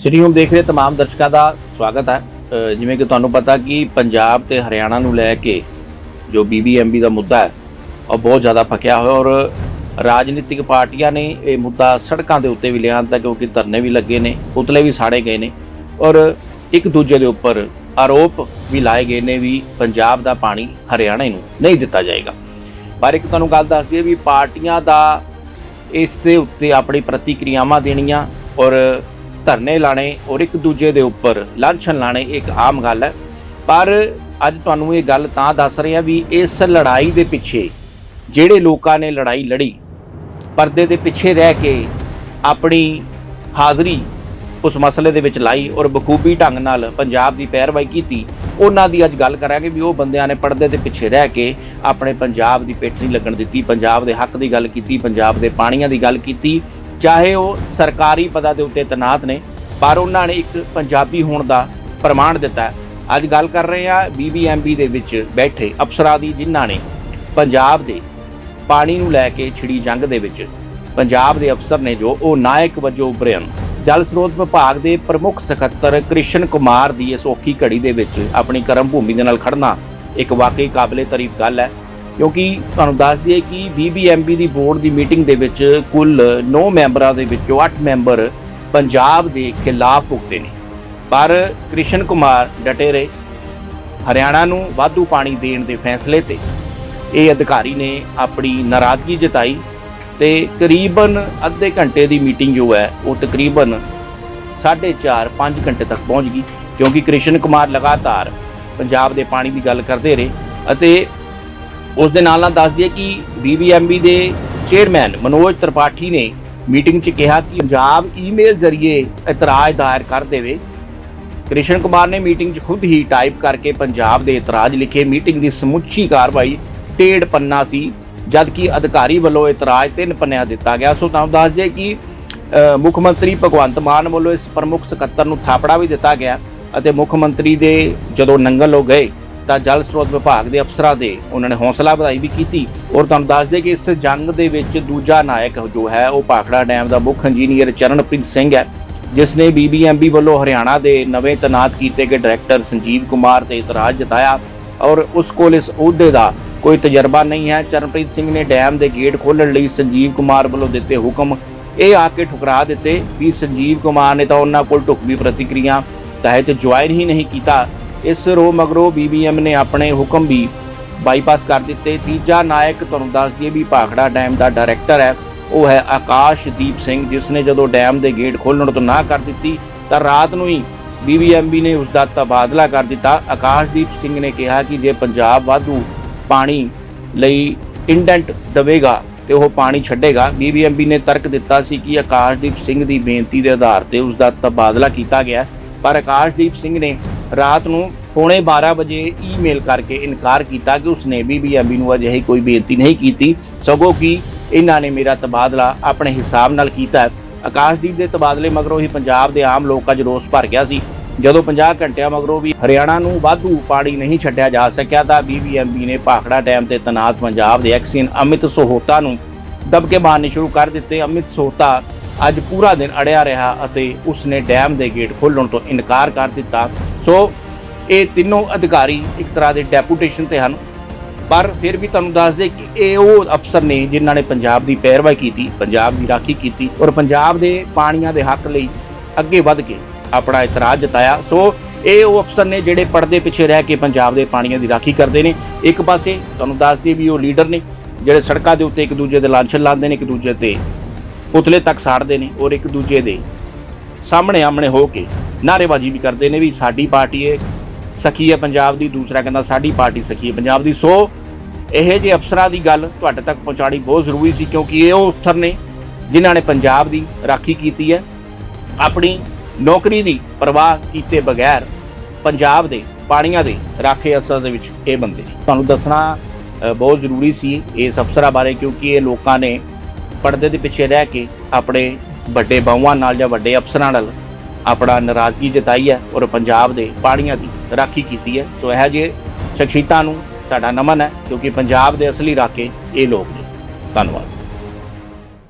City home ਦੇਖ ਰਹੇ तमाम ਦਰਸ਼ਕਾਂ ਦਾ ਸਵਾਗਤ ਹੈ ਅ, ਜਿਵੇਂ ਕਿ ਤੁਹਾਨੂੰ ਪਤਾ ਕਿ ਪੰਜਾਬ ਤੇ ਹਰਿਆਣਾ ਨੂੰ ਲੈ ਕੇ ਜੋ ਬੀਬੀਐਮਬੀ ਦਾ ਮੁੱਦਾ ਹੈ ਉਹ ਬਹੁਤ ਜ਼ਿਆਦਾ ਫਕਿਆ ਹੋਇਆ ਔਰ ਰਾਜਨੀਤਿਕ ਪਾਰਟੀਆਂ ਨੇ ਇਹ ਮੁੱਦਾ ਸੜਕਾਂ ਦੇ ਉੱਤੇ ਵੀ ਲਿਆਂਦਾ ਕਿਉਂਕਿ ਧਰਨੇ ਵੀ ਲੱਗੇ ਨੇ ਪੁਤਲੇ ਵੀ ਸਾੜੇ ਗਏ ਨੇ ਔਰ ਇੱਕ ਦੂਜੇ ਦੇ ਉੱਪਰ ਆਰੋਪ ਵੀ ਲਾਏ ਗਏ ਨੇ ਵੀ ਪੰਜਾਬ ਦਾ ਪਾਣੀ ਹਰਿਆਣਾ ਨੂੰ ਨਹੀਂ ਦਿੱਤਾ ਜਾਏਗਾ ਪਰ ਇੱਕ ਤੁਹਾਨੂੰ ਗੱਲ ਦੱਸ ਦਈਏ ਵੀ ਪਾਰਟੀਆਂ ਦਾ ਇਸ ਦੇ ਉੱਤੇ ਆਪਣੀ ਪ੍ਰਤੀਕਿਰਿਆਵਾਂ ਦੇਣੀਆਂ ਔਰ ਧਰਨੇ ਲਾਣੇ ਔਰ ਇੱਕ ਦੂਜੇ ਦੇ ਉੱਪਰ ਲਾਂਛਨ ਲਾਣੇ ਇੱਕ ਆਮ ਗੱਲ ਹੈ। ਪਰ ਅੱਜ ਤੁਹਾਨੂੰ ਇਹ ਗੱਲ ਤਾਂ ਦੱਸ ਰਹੇ ਹਾਂ ਵੀ ਇਸ ਲੜਾਈ ਦੇ ਪਿੱਛੇ ਜਿਹੜੇ ਲੋਕਾਂ ਨੇ ਲੜਾਈ ਲੜੀ, ਪਰਦੇ ਦੇ ਪਿੱਛੇ ਰਹਿ ਕੇ ਆਪਣੀ ਹਾਜ਼ਰੀ ਉਸ ਮਸਲੇ ਦੇ ਵਿੱਚ ਲਾਈ ਔਰ ਬਖੂਬੀ ਢੰਗ ਨਾਲ ਪੰਜਾਬ ਦੀ ਪੈਰਵਾਈ ਕੀਤੀ, ਉਹਨਾਂ ਦੀ ਅੱਜ ਗੱਲ ਕਰਾਂਗੇ ਵੀ ਉਹ ਬੰਦਿਆਂ ਨੇ ਪਰਦੇ ਦੇ ਪਿੱਛੇ ਰਹਿ ਕੇ ਆਪਣੇ ਪੰਜਾਬ ਦੀ ਪਿੱਠ ਨਹੀਂ ਲੱਗਣ ਦਿੱਤੀ, ਪੰਜਾਬ ਦੇ ਹੱਕ ਦੀ ਗੱਲ ਕੀਤੀ, ਪੰਜਾਬ ਦੇ ਪਾਣੀਆਂ ਦੀ ਗੱਲ ਕੀਤੀ ਚਾਹੇ ਉਹ ਸਰਕਾਰੀ ਪਦਾਂ ਦੇ ਉੱਤੇ ਤੈਨਾਤ ਨੇ, ਪਰ ਉਹਨਾਂ ਨੇ ਇੱਕ ਪੰਜਾਬੀ ਹੋਣ ਦਾ ਪ੍ਰਮਾਣ ਦਿੱਤਾ ਅੱਜ ਗੱਲ ਕਰ ਰਹੇ ਹਾਂ ਬੀਬੀਐਮਬੀ ਦੇ ਵਿੱਚ ਬੈਠੇ ਅਫਸਰਾਂ ਦੀ, ਜਿਨ੍ਹਾਂ ਨੇ ਪੰਜਾਬ ਦੇ ਪਾਣੀ ਨੂੰ ਲੈ ਕੇ ਛਿੜੀ ਜੰਗ ਦੇ ਵਿੱਚ। ਪੰਜਾਬ ਦੇ ਅਫਸਰ ਨੇ ਜੋ ਉਹ ਨਾਇਕ ਵਜੋਂ ਉਭਰੇ ਹਨ। ਜਲ ਸਰੋਤ ਵਿਭਾਗ ਦੇ ਪ੍ਰਮੁੱਖ ਸਕੱਤਰ ਕ੍ਰਿਸ਼ਨ ਕੁਮਾਰ ਦੀ ਇਸ ਔਖੀ ਘੜੀ ਦੇ ਵਿੱਚ ਆਪਣੀ ਕਰਮ ਭੂਮੀ ਦੇ ਨਾਲ ਖੜਨਾ ਇੱਕ ਵਾਕਈ ਕਾਬਲੇ ਤਾਰੀਫ ਗੱਲ ਹੈ। ਕਿਉਂਕਿ ਤੁਹਾਨੂੰ ਦੱਸ ਦਈਏ ਕਿ ਬੀਬੀਐਮਬੀ ਦੀ ਬੋਰਡ ਦੀ ਮੀਟਿੰਗ ਦੇ ਵਿੱਚ ਕੁੱਲ 9 ਮੈਂਬਰਾਂ ਦੇ ਵਿੱਚੋਂ 8 ਮੈਂਬਰ ਪੰਜਾਬ ਦੇ ਖਿਲਾਫ ਭੁਗਤੇ ਨੇ। ਪਰ ਕ੍ਰਿਸ਼ਨ ਕੁਮਾਰ ਡਟੇ ਰਹੇ ਹਰਿਆਣਾ ਨੂੰ ਵਾਧੂ ਪਾਣੀ ਦੇਣ ਦੇ ਫੈਸਲੇ ਤੇ ਇਹ ਅਧਿਕਾਰੀ ਨੇ ਆਪਣੀ ਨਾਰਾਜ਼ਗੀ ਜਤਾਈ ਤੇ ਕਰੀਬਨ ਅੱਧੇ ਘੰਟੇ ਦੀ ਮੀਟਿੰਗ ਜੋ ਹੈ, ਉਹ ਤਕਰੀਬਨ 4.5 5 ਘੰਟੇ ਤੱਕ ਪਹੁੰਚ ਗਈ। ਕਿਉਂਕਿ ਕ੍ਰਿਸ਼ਨ ਕੁਮਾਰ ਲਗਾਤਾਰ ਪੰਜਾਬ ਦੇ ਪਾਣੀ ਦੀ ਗੱਲ ਕਰਦੇ ਰਹੇ ਅਤੇ ਉਸ ਦੇ ਨਾਲ ਨਾਲ ਦੱਸ ਦਈਏ ਕਿ ਬੀਬੀਐਮਬੀ ਦੇ ਚੇਅਰਮੈਨ ਮਨੋਜ ਤ੍ਰਿਪਾਠੀ ਨੇ ਮੀਟਿੰਗ 'ਚ ਕਿਹਾ ਕਿ ਪੰਜਾਬ ਈਮੇਲ ਜ਼ਰੀਏ ਇਤਰਾਜ਼ ਦਾਇਰ ਕਰ ਦੇਵੇ। ਕ੍ਰਿਸ਼ਨ ਕੁਮਾਰ ਨੇ ਮੀਟਿੰਗ 'ਚ ਖੁਦ ਹੀ ਟਾਈਪ ਕਰਕੇ ਪੰਜਾਬ ਦੇ ਇਤਰਾਜ਼ ਲਿਖੇ। ਮੀਟਿੰਗ ਦੀ ਸਮੁੱਚੀ ਕਾਰਵਾਈ ਟੇੜ ਪੰਨਾ ਸੀ, ਜਦਕਿ ਅਧਿਕਾਰੀ ਵੱਲੋਂ ਇਤਰਾਜ਼ ਤਿੰਨ ਪੰਨਿਆਂ ਦਿੱਤਾ ਗਿਆ। ਸੋ ਤੁਹਾਨੂੰ ਦੱਸ ਦਈਏ ਕਿ ਮੁੱਖ ਮੰਤਰੀ ਭਗਵੰਤ ਮਾਨ ਵੱਲੋਂ ਇਸ ਪ੍ਰਮੁੱਖ ਸਕੱਤਰ ਨੂੰ ਥਾਪੜਾ ਵੀ ਦਿੱਤਾ ਗਿਆ ਅਤੇ ਮੁੱਖ ਮੰਤਰੀ ਦੇ ਜਦੋਂ ਨੰਗਲ ਹੋ ਗਏ ਤਾਂ ਜਲ ਸਰੋਤ ਵਿਭਾਗ ਦੇ ਅਫਸਰਾਂ ਦੇ ਉਹਨਾਂ ਨੇ ਹੌਸਲਾ ਵਧਾਈ ਵੀ ਕੀਤੀ ਔਰ ਤੁਹਾਨੂੰ ਦੱਸ ਦੇ ਕਿ ਇਸ ਜੰਗ ਦੇ ਵਿੱਚ ਦੂਜਾ ਨਾਇਕ ਜੋ ਹੈ ਉਹ ਭਾਖੜਾ ਡੈਮ ਦਾ ਮੁੱਖ ਇੰਜੀਨੀਅਰ ਚਰਨਪ੍ਰੀਤ ਸਿੰਘ ਹੈ, ਜਿਸ ਨੇ ਬੀਬੀਐਮਬੀ ਵੱਲੋਂ ਹਰਿਆਣਾ ਦੇ ਨਵੇਂ ਤੈਨਾਤ ਕੀਤੇ ਗਏ ਡਾਇਰੈਕਟਰ ਸੰਜੀਵ ਕੁਮਾਰ ਤੇ ਇਤਰਾਜ਼ ਜਤਾਇਆ ਔਰ ਉਸ ਕੋਲ ਇਸ ਅਹੁਦੇ ਦਾ ਕੋਈ ਤਜਰਬਾ ਨਹੀਂ ਹੈ। ਚਰਨਪ੍ਰੀਤ ਸਿੰਘ ਨੇ ਡੈਮ ਦੇ ਗੇਟ ਖੋਲਣ ਲਈ ਸੰਜੀਵ ਕੁਮਾਰ ਵੱਲੋਂ ਦਿੱਤੇ ਹੁਕਮ। ਇਹ ਆ ਕੇ ਠੁਕਰਾ ਦਿੱਤੇ ਵੀ ਸੰਜੀਵ ਕੁਮਾਰ ਨੇ ਤਾਂ ਉਹਨਾਂ ਕੋਲ ਢੁਕਵੀਂ ਪ੍ਰਤੀਕਿਰਿਆ ਤਹਿਤ ਜੁਆਇਨ ਹੀ ਨਹੀਂ ਕੀਤਾ। ਇਸ ਰੋ ਮਗਰੋਂ ਬੀਬੀਐਮ ਨੇ ਆਪਣੇ ਹੁਕਮ ਵੀ ਬਾਈਪਾਸ ਕਰ ਦਿੱਤੇ। ਤੀਜਾ ਨਾਇਕ ਤੁਹਾਨੂੰ ਦੱਸ ਦਈਏ ਵੀ ਭਾਖੜਾ ਡੈਮ ਦਾ ਡਾਇਰੈਕਟਰ ਹੈ। ਉਹ ਹੈ ਆਕਾਸ਼ਦੀਪ ਸਿੰਘ, ਜਿਸ ਨੇ ਜਦੋਂ ਡੈਮ ਦੇ ਗੇਟ ਖੋਲ੍ਹਣ ਤੋਂ ਨਾ ਕਰ ਦਿੱਤੀ, ਤਾਂ ਰਾਤ ਨੂੰ ਹੀ ਬੀਬੀਐਮਬੀ ਨੇ ਉਸ ਦਾ ਤਬਾਦਲਾ ਕਰ ਦਿੱਤਾ। ਆਕਾਸ਼ਦੀਪ ਸਿੰਘ ਨੇ ਕਿਹਾ ਕਿ ਜੇ ਪੰਜਾਬ ਵਾਧੂ ਪਾਣੀ ਲਈ ਇੰਡੈਂਟ ਦੇਵੇਗਾ, ਤੇ ਉਹ ਪਾਣੀ ਛੱਡੇਗਾ। ਬੀਬੀਐਮਬੀ ਨੇ ਤਰਕ ਦਿੱਤਾ ਸੀ ਕਿ ਆਕਾਸ਼ਦੀਪ ਸਿੰਘ ਦੀ ਬੇਨਤੀ ਦੇ ਆਧਾਰ ਤੇ ਉਸ ਦਾ ਤਬਾਦਲਾ ਕੀਤਾ ਗਿਆ। ਪਰ ਆਕਾਸ਼ਦੀਪ ਸਿੰਘ ਨੇ ਰਾਤ ਨੂੰ ਪੌਣੇ 12 ਵਜੇ ਈਮੇਲ ਕਰਕੇ ਇਨਕਾਰ ਕੀਤਾ ਕਿ ਉਸਨੇ ਬੀਬੀਐਮਬੀ ਨੂੰ ਅਜਿਹੀ ਕੋਈ ਬੇਨਤੀ ਨਹੀਂ ਕੀਤੀ, ਸਗੋਂ ਕਿ ਇਹਨਾਂ ਨੇ ਮੇਰਾ ਤਬਾਦਲਾ ਆਪਣੇ ਹਿਸਾਬ ਨਾਲ ਕੀਤਾ। ਆਕਾਸ਼ਦੀਪ ਦੇ ਤਬਾਦਲੇ ਮਗਰੋਂ ਹੀ ਪੰਜਾਬ ਦੇ ਆਮ ਲੋਕਾਂ 'ਚ ਰੋਸ ਭਰ ਗਿਆ ਸੀ। ਜਦੋਂ 50 ਘੰਟਿਆਂ ਮਗਰੋਂ ਵੀ ਹਰਿਆਣਾ ਨੂੰ ਵਾਧੂ ਪਾਣੀ ਨਹੀਂ ਛੱਡਿਆ ਜਾ ਸਕਿਆ ਤਾਂ ਬੀਬੀਐਮਬੀ ਨੇ ਭਾਖੜਾ ਡੈਮ ਤੇ ਤੈਨਾਤ ਪੰਜਾਬ ਦੇ ਐਕਸੀਅਨ ਅਮਿਤ ਸੋਹੋਤਾ ਨੂੰ ਦਬਕੇ ਮਾਰਨੇ ਸ਼ੁਰੂ ਕਰ ਦਿੱਤੇ। ਅਮਿਤ ਸੋਹਤਾ ਅੱਜ ਪੂਰਾ ਦਿਨ ਅੜਿਆ ਰਿਹਾ ਅਤੇ ਉਸਨੇ ਡੈਮ ਦੇ ਗੇਟ ਖੋਲ੍ਹਣ ਤੋਂ ਇਨਕਾਰ ਕਰ ਦਿੱਤਾ। ਸੋ ਇਹ ਤਿੰਨੋਂ ਅਧਿਕਾਰੀ ਇੱਕ ਤਰ੍ਹਾਂ ਦੇ ਡੈਪੂਟੇਸ਼ਨ ਤੇ ਹਨ। ਪਰ ਫਿਰ ਵੀ ਤੁਹਾਨੂੰ ਦੱਸ ਦੇ ਕਿ ਇਹ ਉਹ ਅਫਸਰ ਨੇ ਜਿਨ੍ਹਾਂ ਨੇ ਪੰਜਾਬ ਦੀ ਪੈਰਵਾਈ ਕੀਤੀ, ਪੰਜਾਬ ਦੀ ਰਾਖੀ ਕੀਤੀ ਔਰ ਪੰਜਾਬ ਦੇ ਪਾਣੀਆਂ ਦੇ ਹੱਕ ਲਈ ਅੱਗੇ ਵੱਧ ਕੇ ਆਪਣਾ ਇਤਰਾਜ਼ ਜਤਾਇਆ। ਸੋ ਇਹ ਉਹ ਅਫਸਰ ਨੇ ਜਿਹੜੇ ਪਰਦੇ ਪਿੱਛੇ ਰਹਿ ਕੇ ਪੰਜਾਬ ਦੇ ਪਾਣੀਆਂ ਦੀ ਰਾਖੀ ਕਰਦੇ ਨੇ। ਇੱਕ ਪਾਸੇ ਤੁਹਾਨੂੰ ਦੱਸ ਦਈਏ ਵੀ ਉਹ ਲੀਡਰ ਨੇ, ਜਿਹੜੇ ਸੜਕਾਂ ਦੇ ਉੱਤੇ ਇੱਕ ਦੂਜੇ ਦੇ ਲਾਂਛਨ ਲਾਉਂਦੇ ਨੇ, ਇੱਕ ਦੂਜੇ ਤੇ ਪੁਤਲੇ ਤੱਕ ਸਾੜਦੇ ਨੇ ਔਰ ਇੱਕ ਦੂਜੇ ਦੇ ਸਾਹਮਣੇ ਆਮਣੇ ਹੋ ਕੇ ਨਾਅਰੇਬਾਜ਼ੀ ਵੀ ਕਰਦੇ ਨੇ ਵੀ ਸਾਡੀ ਪਾਰਟੀ ਹੈ ਸਖੀ ਹੈ ਪੰਜਾਬ ਦੀ, ਦੂਸਰਾ ਕਹਿੰਦਾ ਸਾਡੀ ਪਾਰਟੀ ਸਖੀ ਹੈ ਪੰਜਾਬ ਦੀ। ਸੋ ਇਹ ਜੇ ਅਫਸਰਾਂ ਦੀ ਗੱਲ ਤੁਹਾਡੇ ਤੱਕ ਪਹੁੰਚਾਣੀ ਬਹੁਤ ਜ਼ਰੂਰੀ ਸੀ ਕਿਉਂਕਿ ਇਹ ਉਹ ਅਫਸਰ ਨੇ ਜਿਨ੍ਹਾਂ ਨੇ ਪੰਜਾਬ ਦੀ ਰਾਖੀ ਕੀਤੀ ਹੈ। ਆਪਣੀ ਨੌਕਰੀ ਦੀ ਪਰਵਾਹ ਕੀਤੇ ਬਗੈਰ ਪੰਜਾਬ ਦੇ ਪਾਣੀਆਂ ਦੇ ਰਾਖੇ ਅਸਰ ਦੇ ਵਿੱਚ ਇਹ ਬੰਦੇ ਨੇ ਤੁਹਾਨੂੰ ਦੱਸਣਾ ਬਹੁਤ ਜ਼ਰੂਰੀ ਸੀ ਇਸ ਅਫਸਰਾਂ ਬਾਰੇ ਕਿਉਂਕਿ ਇਹ ਲੋਕਾਂ ਨੇ ਪਰਦੇ ਦੇ ਪਿੱਛੇ ਰਹਿ ਕੇ ਆਪਣੇ ਵੱਡੇ ਬਾਹੂਆਂ ਨਾਲ ਜਾਂ ਵੱਡੇ ਅਫਸਰਾਂ ਨਾਲ ਆਪਣਾ ਨਾਰਾਜ਼ਗੀ ਜਤਾਈ ਹੈ ਔਰ ਪੰਜਾਬ ਦੇ ਪਾਣੀਆਂ ਦੀ ਰਾਖੀ ਕੀਤੀ ਹੈ। ਸੋ ਇਹ ਜਿਹੇ ਸ਼ਖਸੀਅਤਾਂ ਨੂੰ ਸਾਡਾ ਨਮਨ ਹੈ ਕਿਉਂਕਿ ਪੰਜਾਬ ਦੇ ਅਸਲੀ ਰਾਖੇ ਇਹ ਲੋਕ ਨੇ। ਧੰਨਵਾਦ।